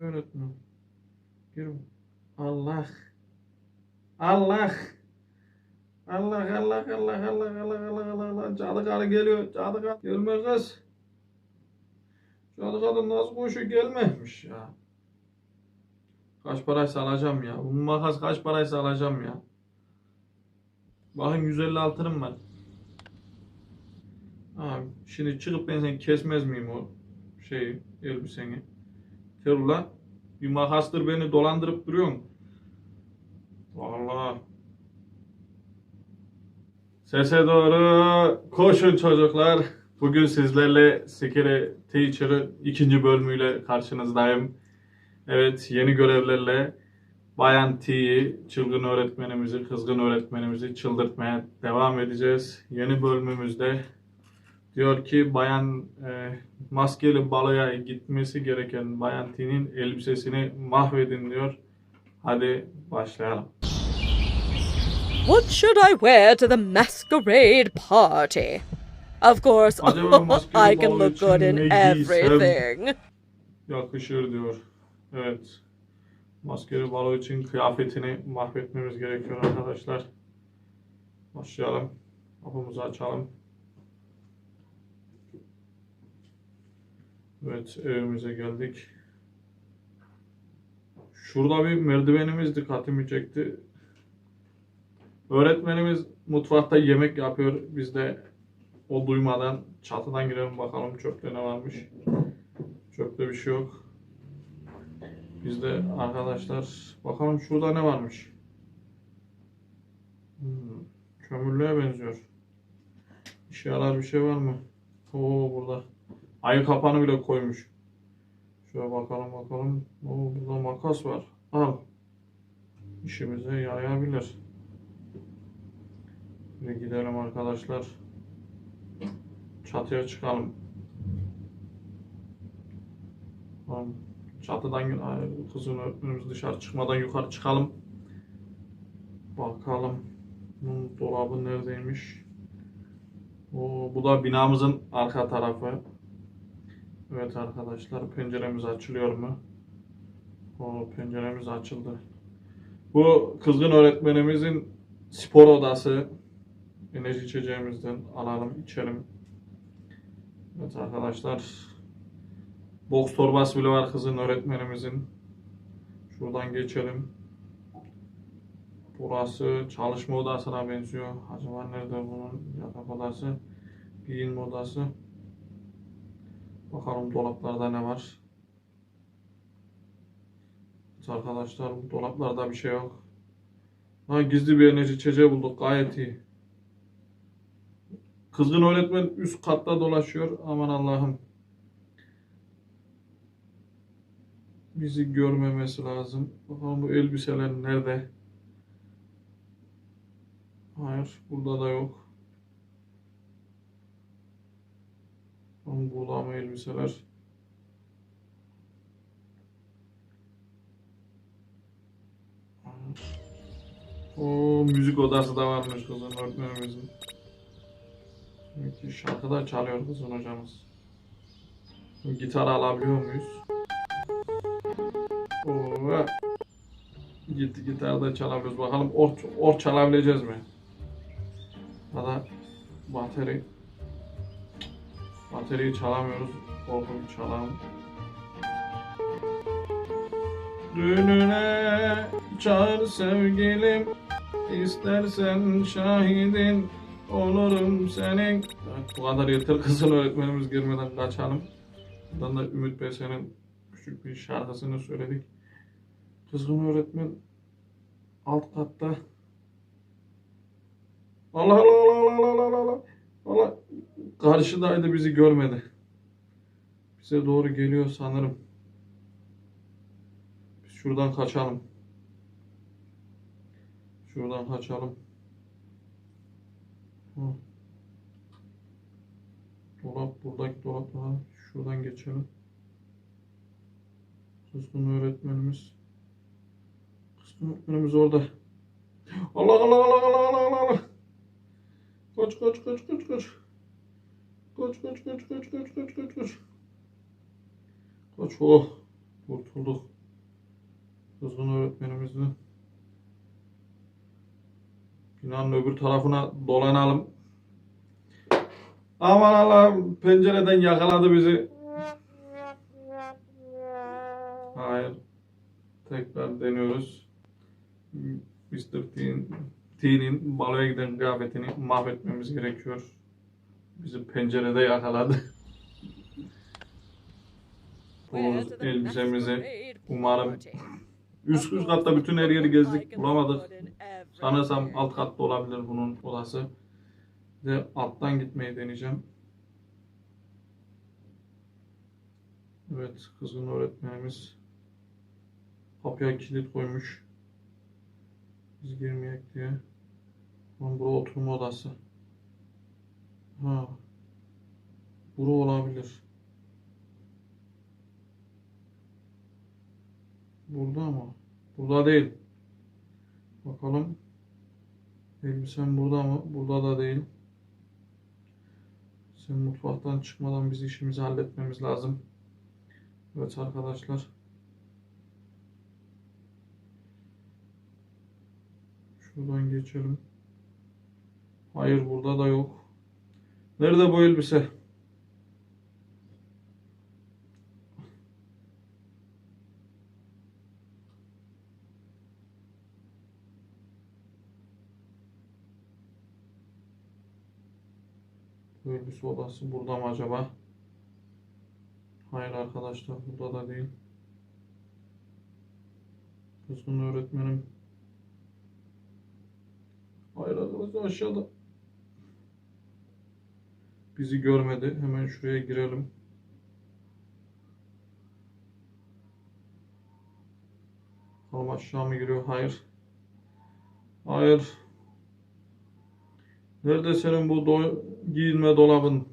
Öğretmen. Yürü. Allah. Allah. Allah Allah Allah Allah Allah Allah Allah Allah Cadı karı geliyor. Cadı karı gelme kız. Cadı kadın nasıl koşuyor gelmemiş ya. Kaç paraysa alacağım ya. Bu makas kaç paraysa alacağım ya. Bakın 150 altınım var. Abi şimdi çıkıp ben seni kesmez miyim o şeyi elbiseni? Terula bir makastır beni dolandırıp duruyorsun. Vallahi. Sese doğru koşun çocuklar. Bugün sizlerle Sekere Teacher'ı ikinci bölümüyle karşınızdayım. Evet yeni görevlerle Bayan T'yi, çılgın öğretmenimizi, kızgın öğretmenimizi çıldırtmaya devam edeceğiz. Yeni bölümümüzde diyor ki Bayan e, maskeli baloya gitmesi gereken Bayan T'nin elbisesini mahvedin diyor. Hadi başlayalım. What should I wear to the masquerade party? Of course, I can look good in everything. Yakışır diyor. Evet. Maskeli balo için kıyafetini mahvetmemiz gerekiyor arkadaşlar. Başlayalım. Kapımızı açalım. Evet evimize geldik. Şurada bir merdivenimiz dikkatimi çekti. Öğretmenimiz mutfakta yemek yapıyor. Biz de o duymadan çatıdan girelim bakalım çöpte ne varmış. Çöpte bir şey yok. Biz de arkadaşlar bakalım şurada ne varmış. Hmm, kömürlüğe benziyor. İşe yarar bir şey var mı? Oo burada. Ayı kapanı bile koymuş. Şöyle bakalım bakalım. Oo burada makas var. Al. İşimize yarayabilir. Ve gidelim arkadaşlar. Çatıya çıkalım. Tamam. Çatıdan kızın öğretmenimiz dışarı çıkmadan yukarı çıkalım. Bakalım. Bunun dolabı neredeymiş? Oo, bu da binamızın arka tarafı. Evet arkadaşlar penceremiz açılıyor mu? O penceremiz açıldı. Bu kızgın öğretmenimizin spor odası. Enerji içeceğimizden alalım içelim. Evet arkadaşlar. Boks torbası bile var kızın öğretmenimizin. Şuradan geçelim. Burası çalışma odasına benziyor. Acaba nerede bunun yatak odası? Giyinme odası. Bakalım dolaplarda ne var. Evet arkadaşlar bu dolaplarda bir şey yok. Ha, gizli bir enerji içeceği bulduk. Gayet iyi. Kızgın öğretmen üst katta dolaşıyor. Aman Allah'ım. Bizi görmemesi lazım. Bakalım bu elbiseler nerede? Hayır, burada da yok. Ama burada ama elbiseler. O müzik odası da varmış kızın öğretmenimizin. Müthiş şarkı da çalıyor kızın hocamız. Gitar alabiliyor muyuz? Oo. Gitti gitar da çalabiliyoruz. Bakalım or, or çalabileceğiz mi? Ya da bateri bateriyi çalamıyoruz. Orkunu çalalım. Düğününe çağır sevgilim İstersen şahidin olurum senin. Evet, bu kadar yeter kızın öğretmenimiz girmeden kaçalım. Buradan da Ümit Besen'in küçük bir şarkısını söyledik. Kızgın öğretmen alt katta. Allah Allah Allah Allah Allah Allah Allah karşıdaydı bizi görmedi. Bize doğru geliyor sanırım. Biz şuradan kaçalım. Şuradan kaçalım. Hı. Dolap buradaki dolaplara şuradan geçelim. Kızgın öğretmenimiz. Kızgın öğretmenimiz orada. Allah Allah Allah Allah Allah Allah Allah. Koş koş koş koş Koş koş koş koş koş koş koş koş. Koş oh. Kurtulduk. Kızgın öğretmenimizden. Binanın öbür tarafına dolanalım. Aman Allah'ım pencereden yakaladı bizi. Hayır. Tekrar deniyoruz. Mr. T'nin baloya giden kıyafetini mahvetmemiz gerekiyor. Bizi pencerede yakaladı. Bu the elbisemizi umarım party? üst üst katta bütün her yeri gezdik bulamadık. every Sanırsam alt katta olabilir bunun odası. Ve alttan gitmeyi deneyeceğim. Evet, kızgın öğretmenimiz kapıya kilit koymuş. Biz girmeyek diye. Lan bura oturma odası. Ha. Bura olabilir. Burada mı? Burada değil. Bakalım. Elbisen burada mı? Burada da değil. Sen mutfaktan çıkmadan biz işimizi halletmemiz lazım. Evet arkadaşlar. Şuradan geçelim. Hayır burada da yok. Nerede bu elbise? Elbise odası burada mı acaba? Hayır arkadaşlar burada da değil. Kızgın öğretmenim. Hayır arkadaşlar aşağıda. Bizi görmedi. Hemen şuraya girelim. Bakalım aşağı mı giriyor? Hayır. Hayır. Nerede senin bu do giyinme dolabın?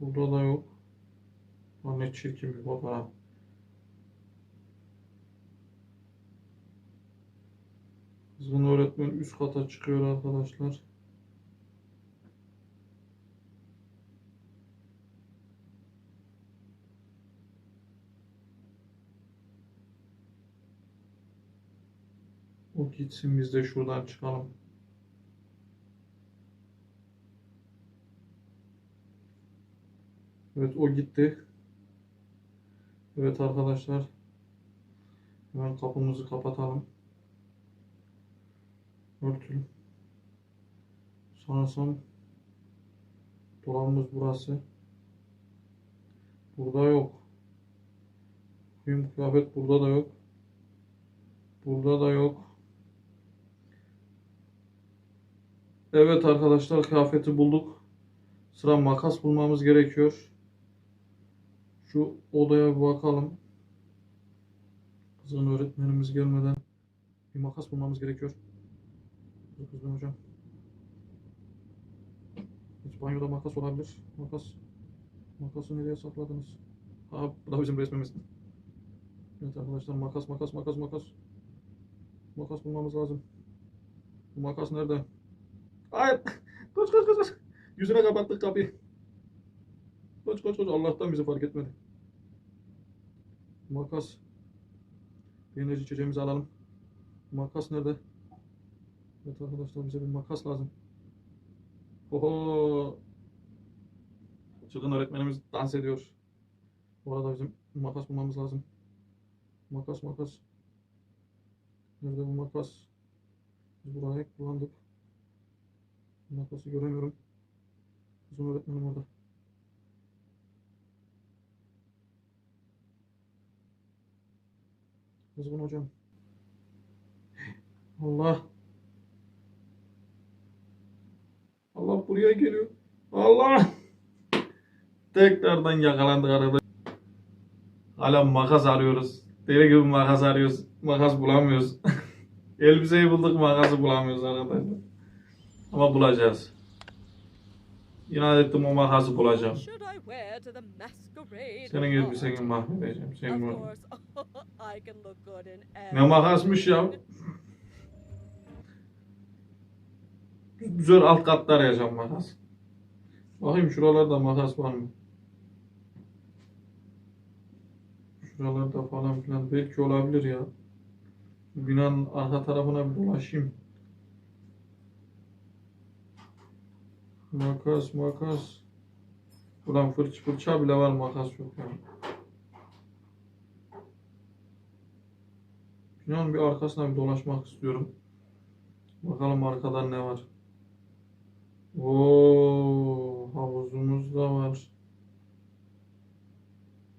Burada da yok. Ne çirkin bir fotoğraf. Kızgın öğretmen üst kata çıkıyor arkadaşlar. O gitsin biz de şuradan çıkalım. Evet o gitti. Evet arkadaşlar. Hemen kapımızı kapatalım. Örtülü. Sanırsam dolabımız burası. Burada yok. Bakayım kıyafet burada da yok. Burada da yok. Evet arkadaşlar kıyafeti bulduk. Sıra makas bulmamız gerekiyor. Şu odaya bir bakalım. Kızın öğretmenimiz gelmeden bir makas bulmamız gerekiyor. Dur Kızım hocam. Hiç banyoda makas olabilir. Makas. Makası nereye sakladınız? Ha bu da bizim resmimiz. Evet arkadaşlar makas makas makas makas. Makas bulmamız lazım. Bu makas nerede? Hayır. Koş koş koş. koş. Yüzüne kapattık kapıyı. Koş koş koş. Allah'tan bizi fark etmedi. Makas. Bir enerji içeceğimizi alalım. Makas nerede? Evet arkadaşlar bize bir makas lazım. Oho. Çılgın öğretmenimiz dans ediyor. Bu arada bizim makas bulmamız lazım. Makas makas. Nerede bu makas? Biz burayı kullandık. Makası göremiyorum. Kızım öğretmenim orada. Kızgın hocam. Allah. Allah buraya geliyor. Allah. Tekrardan yakalandık arada. Hala makas arıyoruz. Deli gibi makas arıyoruz. Makas bulamıyoruz. Elbiseyi bulduk makası bulamıyoruz arkadaşlar. Ama bulacağız. İnat ettim o makası bulacağım. Senin elbiseni mahvedeceğim. Senin Ne makasmış ya. Güzel alt katlar yaşam makas. Bakayım şuralarda makas var mı? Şuralarda falan filan belki olabilir ya. Binanın arka tarafına bir dolaşayım. Makas makas. Ulan fırça fırça bile var makas yok ya. Binanın bir arkasına bir dolaşmak istiyorum. Bakalım arkada ne var. Oo, havuzumuz da var.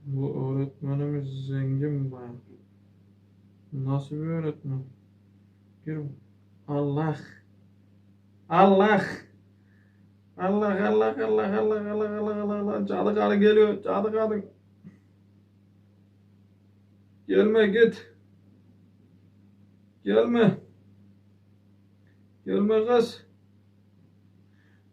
Bu öğretmenimiz zengin baya. Nasıl bir öğretmen? Gir. Allah. Allah. Allah Allah Allah Allah Allah Allah Allah Allah cadı karı geliyor cadı karı gelme git gelme gelme kız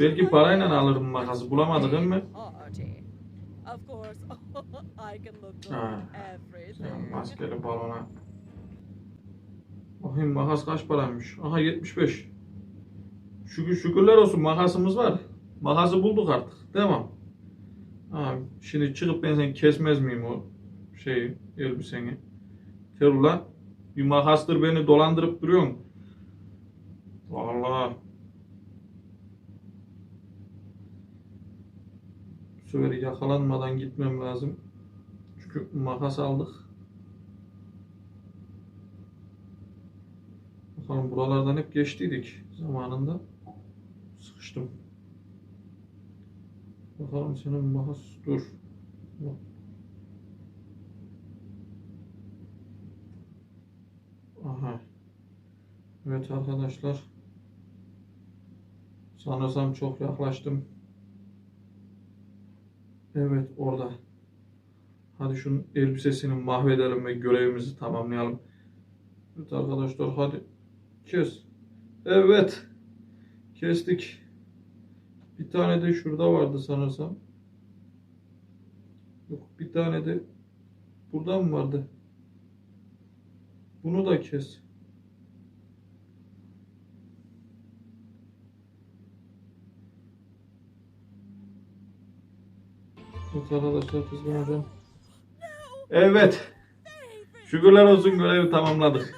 Belki parayla alırım makası. Look good Ha, maskeli balona. Bakayım makas kaç paraymış. Aha 75. Şükür, şükürler olsun makasımız var. Makası bulduk artık. Devam. Ha, şimdi çıkıp ben seni kesmez miyim o şeyi, elbiseni? Terula. Bir makastır beni dolandırıp duruyorsun. Vallahi. Sefer yakalanmadan gitmem lazım. Çünkü makas aldık. Bakalım buralardan hep geçtiydik zamanında. Sıkıştım. Bakalım senin makas dur. Aha. Evet arkadaşlar. Sanırsam çok yaklaştım. Evet orada. Hadi şunun elbisesini mahvedelim ve görevimizi tamamlayalım. Evet arkadaşlar hadi kes. Evet. Kestik. Bir tane de şurada vardı sanırsam. Yok bir tane de burada mı vardı? Bunu da kes. Evet arkadaşlar kızgın hocam. Evet. Şükürler olsun görevi tamamladık.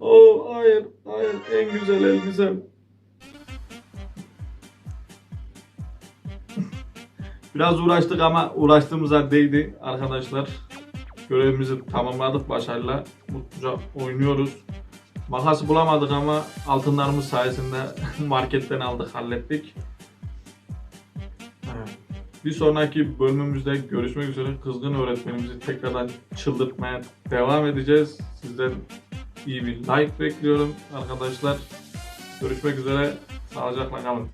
Oh hayır hayır en güzel elbisem. Biraz uğraştık ama uğraştığımıza değdi arkadaşlar. Görevimizi tamamladık başarıyla. Mutluca oynuyoruz. Makas bulamadık ama altınlarımız sayesinde marketten aldık hallettik. Bir sonraki bölümümüzde görüşmek üzere. Kızgın öğretmenimizi tekrardan çıldırtmaya devam edeceğiz. Sizden iyi bir like bekliyorum arkadaşlar. Görüşmek üzere. Sağlıcakla kalın.